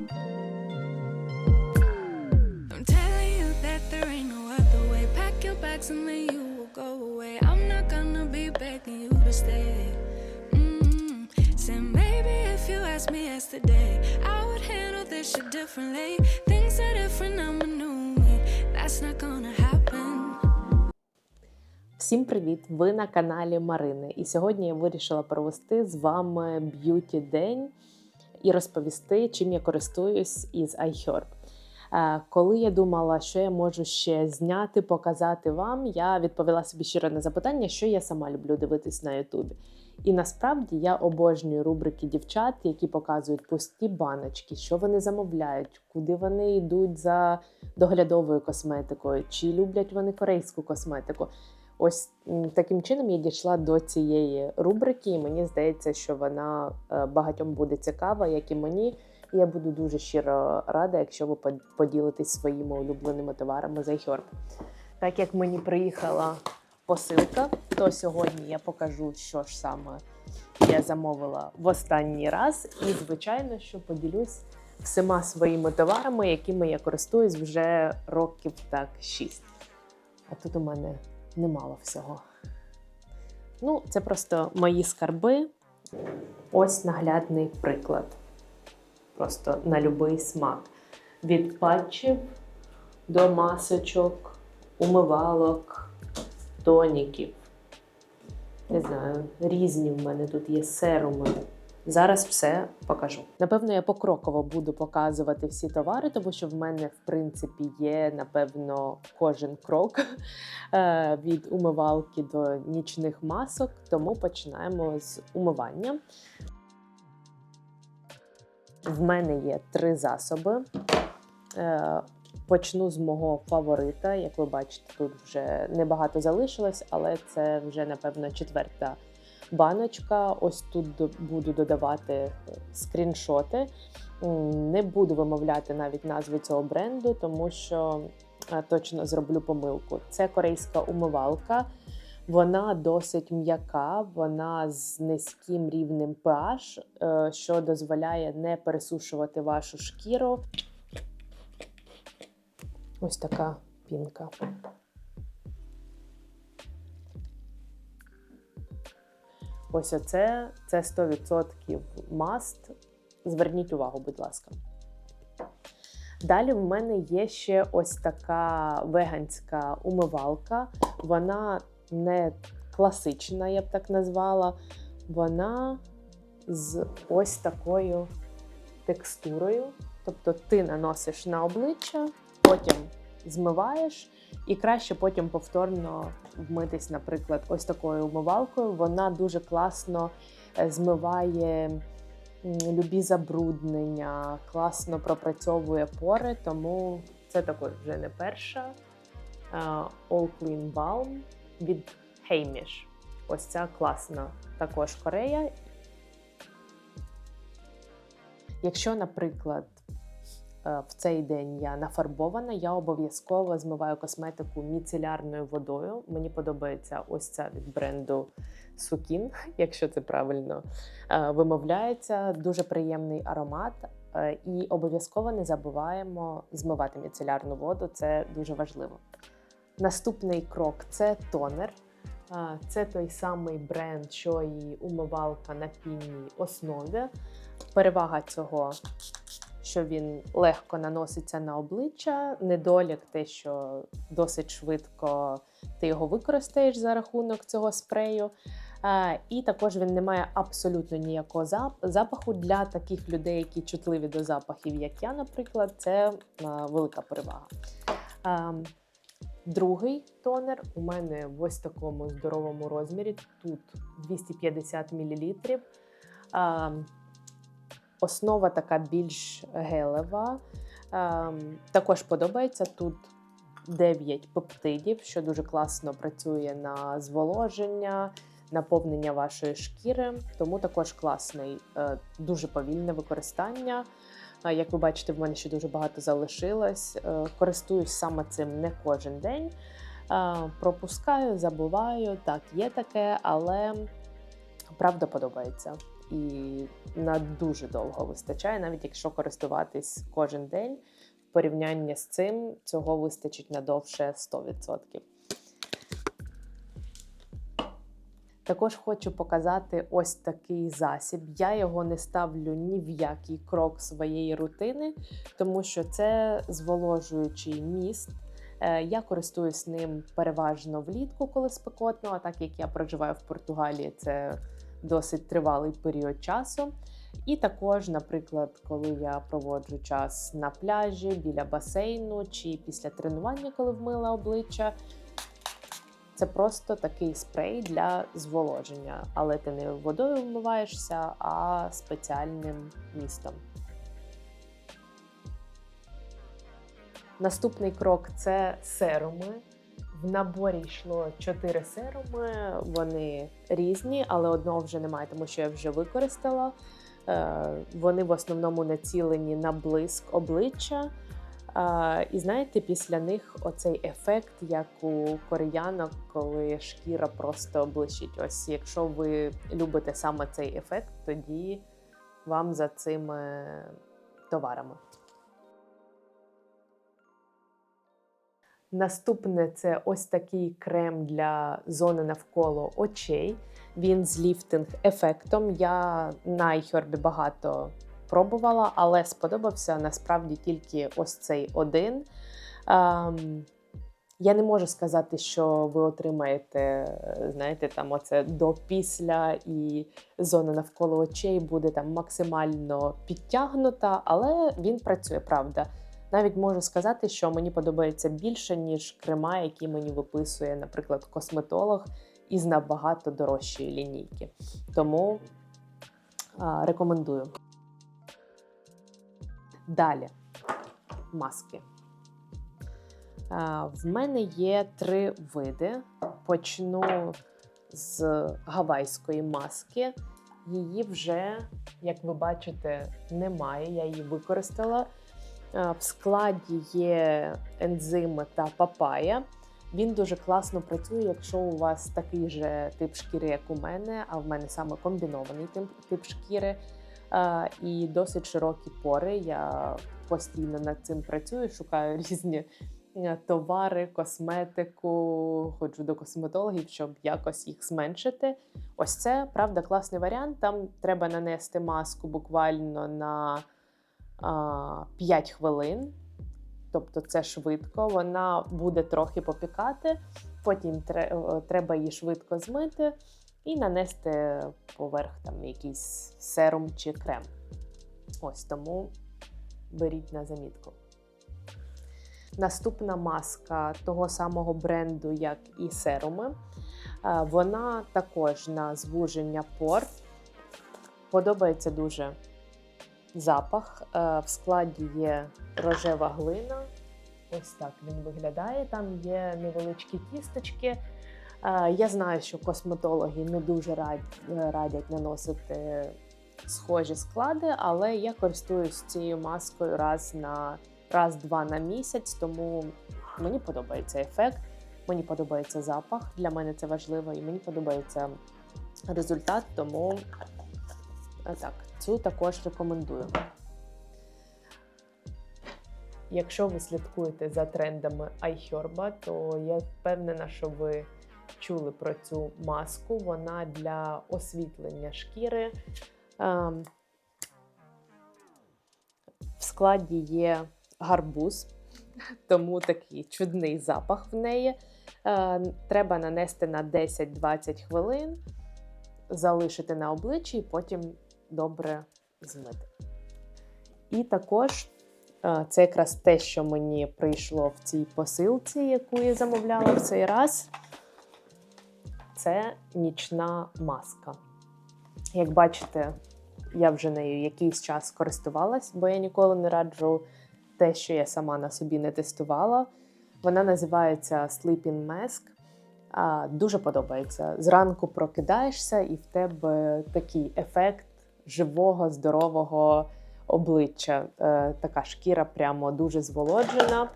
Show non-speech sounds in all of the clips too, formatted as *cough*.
Mm different, I'm a new me. That's not gonna happen. Всім привіт! Ви на каналі Марини. І сьогодні я вирішила провести з вами б'юті день і розповісти, чим я користуюсь із iHerb. Е, Коли я думала, що я можу ще зняти, показати вам, я відповіла собі щиро на запитання, що я сама люблю дивитись на Ютубі. І насправді я обожнюю рубрики дівчат, які показують пусті баночки, що вони замовляють, куди вони йдуть за доглядовою косметикою, чи люблять вони корейську косметику. Ось таким чином я дійшла до цієї рубрики, і мені здається, що вона е, багатьом буде цікава, як і мені. І я буду дуже щиро рада, якщо ви поділитесь своїми улюбленими товарами з iHerb. Так як мені приїхала посилка, то сьогодні я покажу, що ж саме я замовила в останній раз. І, звичайно, що поділюсь всіма своїми товарами, якими я користуюсь вже років так 6. А тут у мене немало всього. Ну, це просто мої скарби. Ось наглядний приклад. Просто на будь-який смак. Від патчів до масочок, умивалок, тоніків. Не знаю, різні в мене тут є серуми. Зараз все покажу. Напевно, я покроково буду показувати всі товари, тому що в мене, в принципі, є, напевно, кожен крок *laughs* е, від умивалки до нічних масок. Тому починаємо з умивання. В мене є три засоби. Е, Почну з мого фаворита. Як ви бачите, тут вже небагато залишилось, але це вже, напевно, четверта баночка. Ось тут буду додавати е, скріншоти. Не буду вимовляти навіть назву цього бренду, тому що е, точно зроблю помилку. Це корейська умивалка. Вона досить м'яка, вона з низьким рівнем pH, е, що дозволяє не пересушувати вашу шкіру. Ось така пінка. Ось оце це 100% маст. Зверніть увагу, будь ласка. Далі в мене є ще ось така веганська умивалка. Вона не класична, я б так назвала. Вона з ось такою текстурою. Тобто ти наносиш на обличчя, потім змиваєш, і краще потім повторно вмитись, наприклад, ось такою умивалкою. Вона дуже класно е, змиває любі забруднення, класно пропрацьовує пори, тому це також вже не перша. Е, All Clean Balm від Heimish. Ось ця класна також Корея. Якщо, наприклад, в цей день я нафарбована, я обов'язково змиваю косметику міцелярною водою. Мені подобається ось ця від бренду Сукін, *laughs* якщо це правильно е, вимовляється. Дуже приємний аромат. Е, І обов'язково не забуваємо змивати міцелярну воду, це дуже важливо. Наступний крок це тонер. Е, Це той самий бренд, що і умивалка на пінній основі. Перевага цього, що він легко наноситься на обличчя, недолік те, що досить швидко ти його використаєш за рахунок цього спрею. І також він не має абсолютно ніякого запаху для таких людей, які чутливі до запахів, як я, наприклад, це велика перевага. Другий тонер у мене в ось такому здоровому розмірі. Тут 250 мл. Основа така більш гелева. Ем, Також подобається тут 9 пептидів, що дуже класно працює на зволоження, наповнення вашої шкіри. Тому також класний, е, дуже повільне використання. Е, Як ви бачите, в мене ще дуже багато залишилось. Е, Користуюсь саме цим не кожен день. Пропускаю, забуваю. Так, є таке, але правда подобається. І на дуже довго вистачає, навіть якщо користуватись кожен день. В порівнянні з цим цього вистачить надовше 100%. Також хочу показати ось такий засіб. Я його не ставлю ні в який крок своєї рутини, тому що це зволожуючий міст. Е, Я користуюсь ним переважно влітку, коли спекотно, а так як я проживаю в Португалії, це досить тривалий період часу. І також, наприклад, коли я проводжу час на пляжі, біля басейну чи після тренування, коли вмила обличчя. Це просто такий спрей для зволоження, але ти не водою вмиваєшся, а спеціальним містом. Наступний крок це серуми. В наборі йшло 4 серуми. Вони різні, але одного вже немає, тому що я вже використала. Е, Вони в основному націлені на блиск обличчя. Е, І знаєте, після них оцей ефект, як у кореянок, коли шкіра просто блищить. Ось якщо ви любите саме цей ефект, тоді вам за цими товарами. Наступне це ось такий крем для зони навколо очей. Він з ліфтинг ефектом. Я на iHerb багато пробувала, але сподобався насправді тільки ось цей один. Ем, я не можу сказати, що ви отримаєте, знаєте, там оце до-після і зона навколо очей буде там максимально підтягнута, але він працює, правда. Навіть можу сказати, що мені подобається більше, ніж крема, які мені виписує, наприклад, косметолог із набагато дорожчої лінійки. Тому а, рекомендую. Далі маски. А, В мене є три види. Почну з гавайської маски. Її вже, як ви бачите, немає. Я її використала. А, В складі є ензими та папая. Він дуже класно працює, якщо у вас такий же тип шкіри, як у мене, а в мене саме комбінований тип, шкіри і досить широкі пори. Я постійно над цим працюю, шукаю *laughs* різні е, товари, косметику, ходжу до косметологів, щоб якось їх зменшити. Ось це правда класний варіант. Там треба нанести маску буквально на 5 хвилин. Тобто це швидко, вона буде трохи попікати, потім е, треба її швидко змити і нанести поверх там якийсь серум чи крем. Ось тому беріть на замітку. Наступна маска того самого бренду, як і серуми. Е, Вона також на звуження пор. Подобається дуже запах. Е, В складі є рожева глина. Ось так він виглядає. Там є невеличкі кісточки. Е, Я знаю, що косметологи не дуже е, радять наносити схожі склади, але я користуюсь цією маскою раз на раз-два на місяць, тому мені подобається ефект, мені подобається запах. Для мене це важливо, і мені подобається результат, тому так, цю також рекомендую. Якщо ви слідкуєте за трендами iHerba, то я впевнена, що ви чули про цю маску. Вона для освітлення шкіри. Ем, В складі є гарбуз, тому такий чудний запах в неї. Е, Треба нанести на 10-20 хвилин, залишити на обличчі і потім добре змити. І також е, це якраз те, що мені прийшло в цій посилці, яку я замовляла в цей раз. Це нічна маска. Як бачите, я вже нею якийсь час користувалась, бо я ніколи не раджу те, що я сама на собі не тестувала. Вона називається Sleeping Mask. Дуже подобається. Зранку прокидаєшся, і в тебе такий ефект живого, здорового обличчя. Е, Така шкіра прямо дуже зволоджена.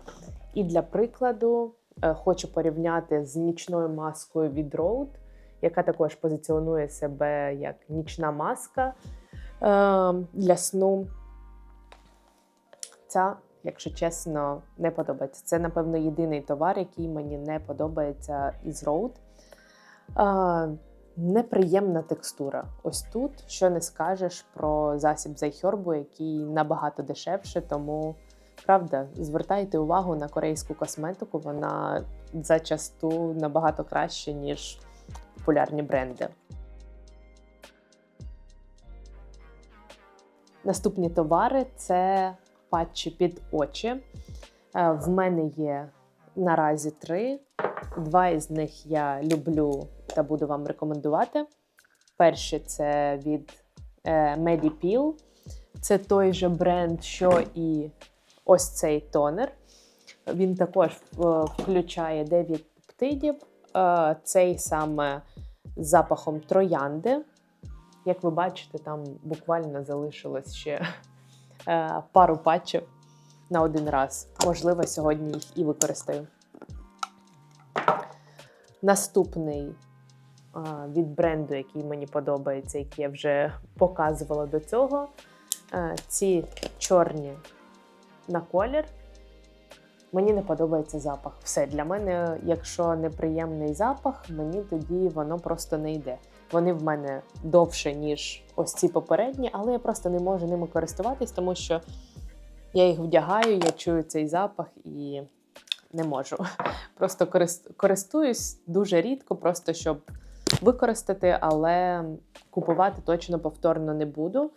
І для прикладу е, хочу порівняти з нічною маскою від Rode. яка також позиціонує себе як нічна маска е, для сну. Ця, якщо чесно, не подобається. Це, напевно, єдиний товар, який мені не подобається із Road. Неприємна текстура. Ось тут що не скажеш про засіб Зайхьорбу, який набагато дешевше, тому правда, звертайте увагу на корейську косметику, вона зачасту набагато краще, ніж популярні бренди. Наступні товари це патчі під очі. Е, В мене є наразі три. Два із них я люблю та буду вам рекомендувати. Перший це від е, Medipil. Це той же бренд, що і ось цей тонер. Він також е, включає 9 пептидів. Е, Цей саме з запахом троянди. Як ви бачите, там буквально залишилось ще пару патчів на один раз. Можливо, сьогодні їх і використаю. Наступний від бренду, який мені подобається, який я вже показувала до цього. Е, Ці чорні на колір. Мені не подобається запах. Все для мене, якщо неприємний запах, мені тоді воно просто не йде. Вони в мене довше, ніж ось ці попередні, але я просто не можу ними користуватись, тому що я їх вдягаю, я чую цей запах і не можу. *laughs* Просто користуюсь дуже рідко, просто щоб використати, але купувати точно повторно не буду.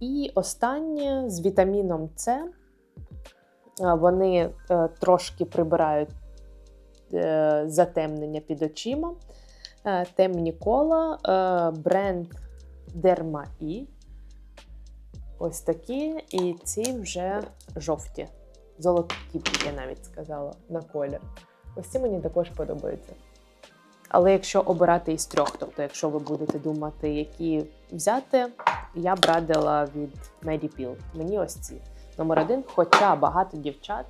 І останнє з вітаміном С. Е, Вони е, трошки прибирають е, затемнення під очима. Темні кола, бренд Derma E. Ось такі, і ці вже жовті. Золоті, я навіть сказала, на колір. Ось ці мені також подобаються. Але якщо обирати із трьох, тобто, якщо ви будете думати, які взяти, я б радила від Medipil. Мені ось ці. Номер один, хоча багато дівчат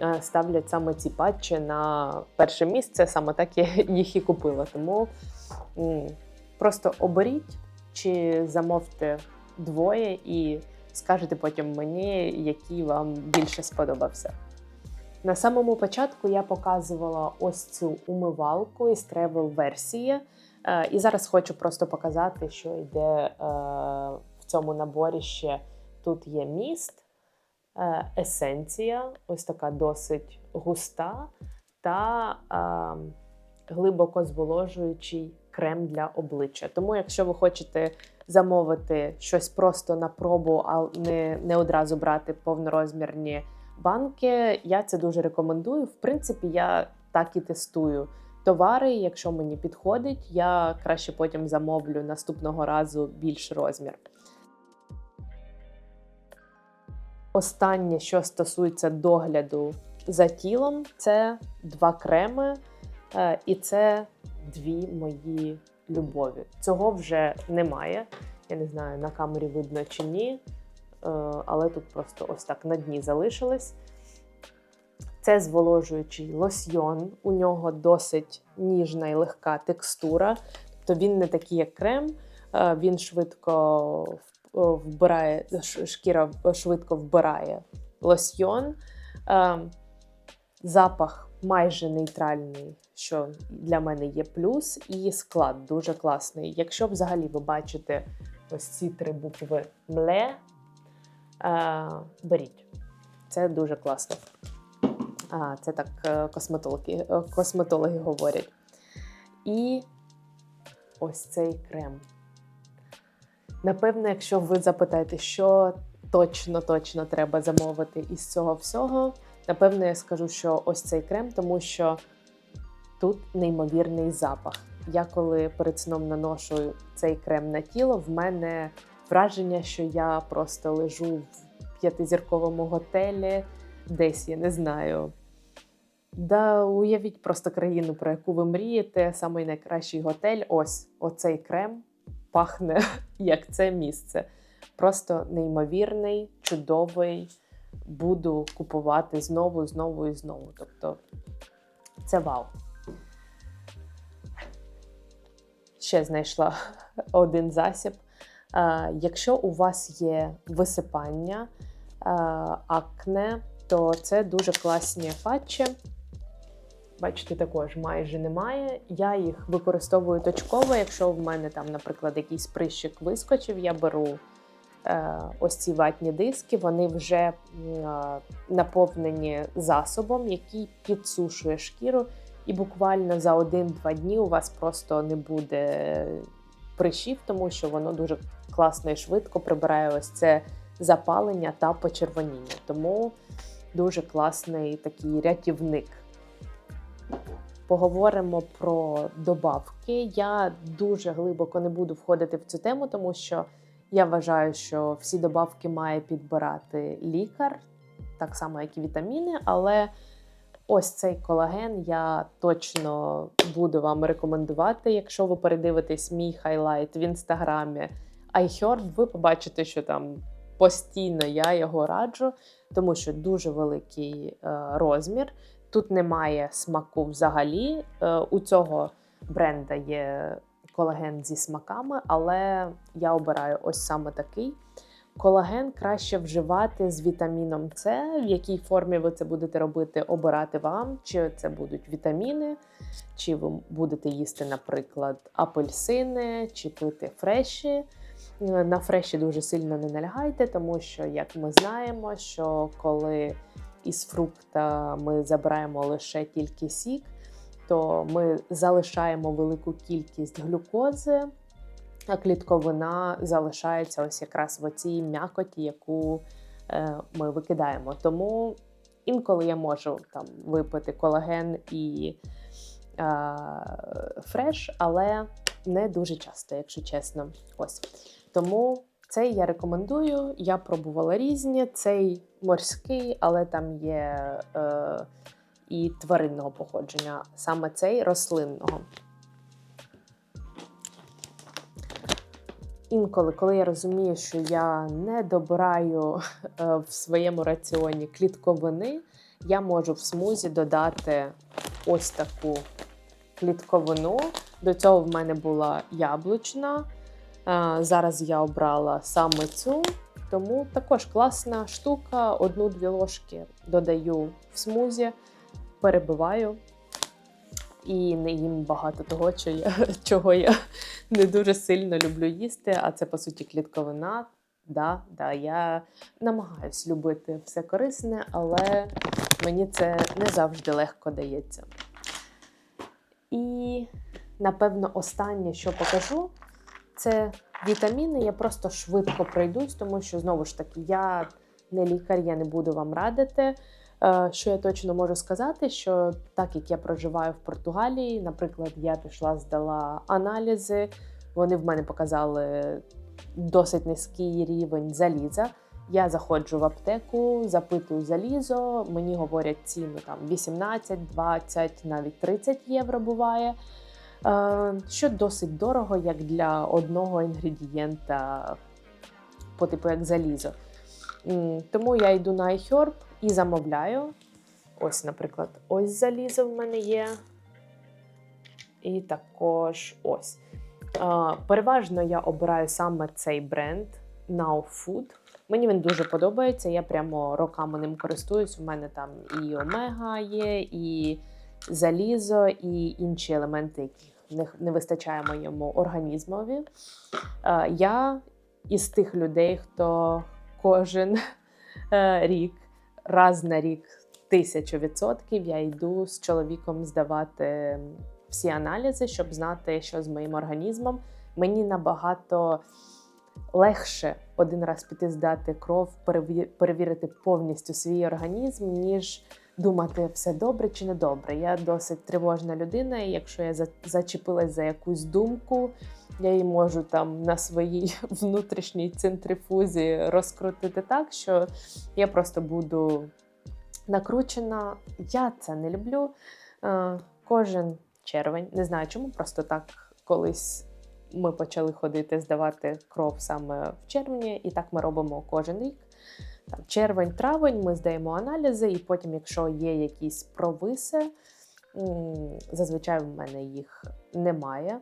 е, ставлять саме ці патчі на перше місце, саме так я *laughs* їх і купила. Тому просто оберіть чи замовте двоє і скажете потім мені, який вам більше сподобався. На самому початку я показувала ось цю умивалку із тревел версії. Е, І зараз хочу просто показати, що йде е, в цьому наборі ще. Тут є міст, е, есенція, ось така досить густа, та глибоко зволожуючий крем для обличчя. Тому, якщо ви хочете замовити щось просто на пробу, а не, не одразу брати повнорозмірні банки, я це дуже рекомендую. В принципі, я так і тестую товари. Якщо мені підходить, я краще потім замовлю наступного разу більш розмір. Останнє, що стосується догляду за тілом, це два креми, е, і це дві мої любові. Цього вже немає. Я не знаю, на камері видно чи ні, але тут просто ось так на дні залишилось. Це зволожуючий лосьйон. У нього досить ніжна і легка текстура. Тобто він не такий, як крем, е, він швидко вбирає, шкіра швидко вбирає лосьйон. Е, Запах майже нейтральний, що для мене є плюс, і склад дуже класний. Якщо взагалі ви бачите ось ці три букви мле, е, беріть. Це дуже класно. А, це так е, косметологи, е, косметологи говорять. І ось цей крем. Напевно, якщо ви запитаєте, що точно точно треба замовити із цього всього, напевно, я скажу, що ось цей крем, тому що тут неймовірний запах. Я коли перед сном наношу цей крем на тіло, в мене враження, що я просто лежу в п'ятизірковому готелі, десь я не знаю. Да, уявіть просто країну, про яку ви мрієте, самий найкращий готель. Ось оцей крем пахне *laughs* як це місце. Просто неймовірний, чудовий. Буду купувати знову, знову і знову. Тобто це вау. ще знайшла *laughs* один засіб. Е, Якщо у вас є висипання, е, акне, то це дуже класні патчі. Бачите, також майже немає. Я їх використовую точково. Якщо в мене там, наприклад, якийсь прищик вискочив, я беру е, ось ці ватні диски, вони вже е, наповнені засобом, який підсушує шкіру, і буквально за 1-2 дні у вас просто не буде прищів, тому що воно дуже класно і швидко прибирає ось це запалення та почервоніння. Тому дуже класний такий рятівник. Поговоримо про добавки. Я дуже глибоко не буду входити в цю тему, тому що я вважаю, що всі добавки має підбирати лікар, так само, як і вітаміни. Але ось цей колаген я точно буду вам рекомендувати. Якщо ви передивитесь мій хайлайт в інстаграмі iHeart, ви побачите, що там постійно я його раджу, тому що дуже великий е, розмір. Тут немає смаку взагалі. Е, у цього бренда є колаген зі смаками, але я обираю ось саме такий. Колаген краще вживати з вітаміном С. В якій формі ви це будете робити, обирати вам, чи це будуть вітаміни, чи ви будете їсти, наприклад, апельсини, чи пити фреші. На фреші дуже сильно не налягайте, тому що, як ми знаємо, що коли із фрукта ми забираємо лише тільки сік, то ми залишаємо велику кількість глюкози, а клітковина залишається ось якраз в оцій м'якоті, яку е, ми викидаємо. Тому інколи я можу там випити колаген і е, фреш, але не дуже часто, якщо чесно. Ось тому. Цей я рекомендую. Я пробувала різні. Цей морський, але там є е, і тваринного походження. Саме цей рослинного. Інколи, коли я розумію, що я не добираю е, в своєму раціоні клітковини, я можу в смузі додати ось таку клітковину. До цього в мене була яблучна. Е, Зараз я обрала саме цю, тому також класна штука. Одну-дві ложки додаю в смузі, перебиваю і не їм багато того, що я, чого я *laughs* не дуже сильно люблю їсти. А це по суті клітковина. Да, да, я намагаюсь любити все корисне, але мені це не завжди легко дається. І, напевно, останнє, що покажу, це вітаміни. Я просто швидко пройдусь, тому що знову ж таки я не лікар, я не буду вам радити. Е, Що я точно можу сказати, що так як я проживаю в Португалії, наприклад, я пішла, здала аналізи, вони в мене показали досить низький рівень заліза. Я заходжу в аптеку, запитую залізо, мені говорять ціну там 18, 20, навіть 30 євро буває. Е, Що досить дорого, як для одного інгредієнта, по типу як залізо. Тому я йду на iHerb і замовляю. Ось, наприклад, ось залізо в мене є. І також ось. Переважно я обираю саме цей бренд Now Food. Мені він дуже подобається. Я прямо роками ним користуюсь. У мене там і омега є, і залізо, і інші елементи, яких не, вистачає моєму організмові. Я із тих людей, хто кожен е, рік, раз на рік, тисячу відсотків, я йду з чоловіком здавати всі аналізи, щоб знати, що з моїм організмом. Мені набагато легше один раз піти здати кров, перевірити повністю свій організм, ніж думати, все добре чи не добре. Я досить тривожна людина, і якщо я за- зачепилась за якусь думку, я її можу там на своїй *laughs* внутрішній центрифузі розкрутити так, що я просто буду накручена. Я це не люблю. Е, Кожен червень, не знаю чому, просто так колись ми почали ходити здавати кров саме в червні, і так ми робимо кожен рік. Там червень-травень ми здаємо аналізи, і потім, якщо є якісь провиси, зазвичай в мене їх немає.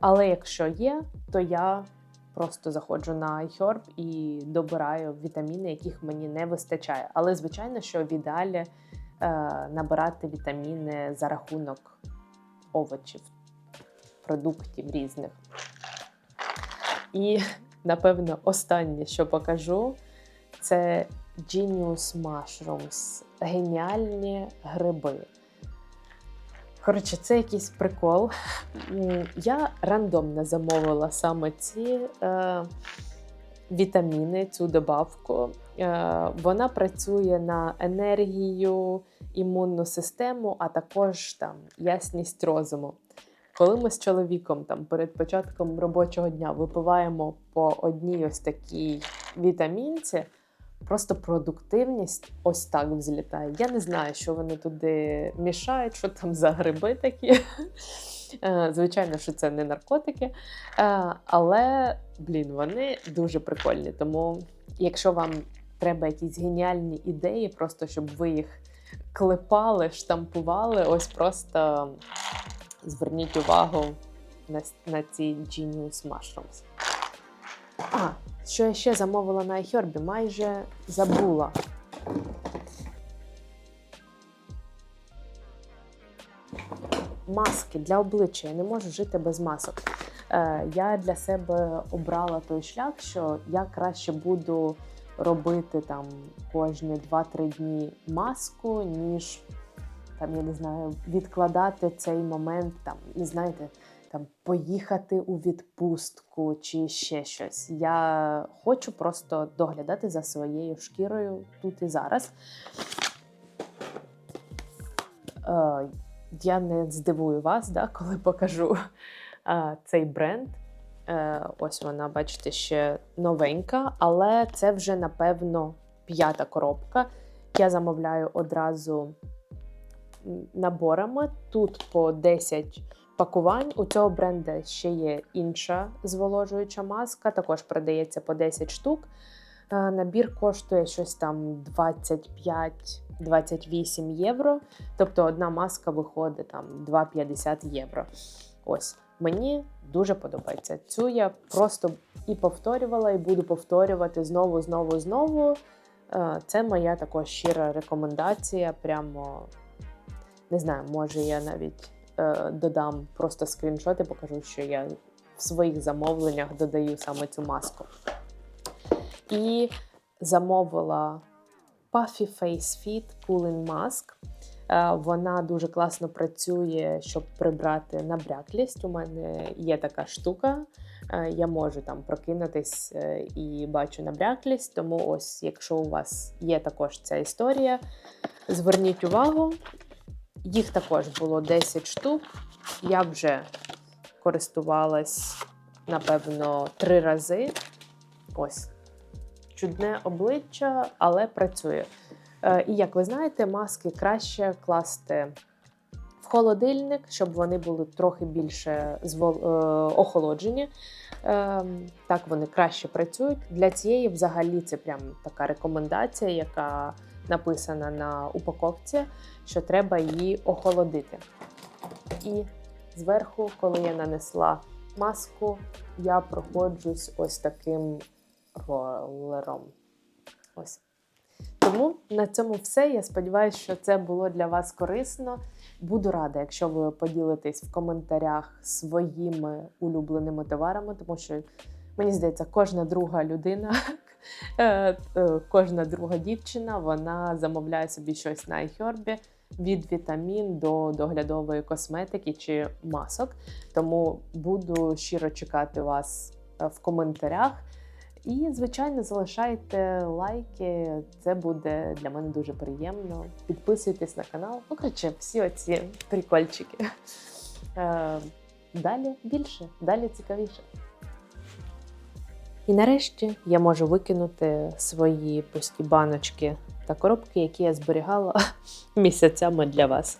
Але якщо є, то я просто заходжу на iHerb і добираю вітаміни, яких мені не вистачає. Але звичайно, що в ідеалі е, набирати вітаміни за рахунок овочів, продуктів різних. І, напевно, останнє, що покажу, це Genius Mushrooms. Геніальні гриби. Коротше, це якийсь прикол. Я рандомно замовила саме ці е, вітаміни, цю добавку. Е, вона працює на енергію, імунну систему, а також там ясність розуму. Коли ми з чоловіком там перед початком робочого дня випиваємо по одній ось такій вітамінці, просто продуктивність ось так взлітає. Я не знаю, що вони туди мішають, що там за гриби такі. Е, Звичайно, що це не наркотики, Е, але блін, вони дуже прикольні. Тому, якщо вам треба якісь геніальні ідеї, просто щоб ви їх клепали, штампували, ось просто зверніть увагу на, на ці Genius Mushrooms. А, що я ще замовила на iHerb, майже забула. Маски для обличчя. Я не можу жити без масок. Е, я для себе обрала той шлях, що я краще буду робити там кожні 2-3 дні маску, ніж там, я не знаю, відкладати цей момент, там, і знаєте, там поїхати у відпустку чи ще щось. Я хочу просто доглядати за своєю шкірою тут і зараз. Е, я не здивую вас, да, коли покажу е, цей бренд. Е, ось вона, бачите, ще новенька, але це вже, напевно, п'ята коробка. Я замовляю одразу наборами. Тут по 10 пакувань. У цього бренду ще є інша зволожуюча маска, також продається по 10 штук. Е, Набір коштує щось там 25-28 євро. Тобто одна маска виходить там 2,50 євро. Ось мені дуже подобається. Цю я просто і повторювала, і буду повторювати знову, знову, знову. Е, Це моя також щира рекомендація. Прямо не знаю, може я навіть додам просто скріншоти, покажу, що я в своїх замовленнях додаю саме цю маску. І замовила Puffy Face Fit Cooling Mask. Е, Вона дуже класно працює, щоб прибрати набряклість. У мене є така штука. Е, Я можу там прокинутись е, і бачу набряклість. Тому, ось, якщо у вас є також ця історія, зверніть увагу. Їх також було 10 штук. Я вже користувалась, напевно, три рази. Ось чудне обличчя, але працює. Е, І як ви знаєте, маски краще класти в холодильник, щоб вони були трохи більше е, охолоджені. Ем, Так вони краще працюють. Для цієї взагалі це прям така рекомендація, яка написана на упаковці, що треба її охолодити. І зверху, коли я нанесла маску, я проходжусь ось таким ролером. Ось. Тому на цьому все. Я сподіваюся, що це було для вас корисно. Буду рада, якщо ви поділитесь в коментарях своїми улюбленими товарами, тому що мені здається, кожна друга людина, кожна друга дівчина, вона замовляє собі щось на iHerb, від вітамін до доглядової косметики чи масок. Тому буду щиро чекати вас е, в коментарях. І, звичайно, залишайте лайки. Це буде для мене дуже приємно. Підписуйтесь на канал. Ну, всі оці прикольчики. Е, Далі більше, далі цікавіше. І нарешті я можу викинути свої пусті баночки та коробки, які я зберігала *laughs* місяцями для вас.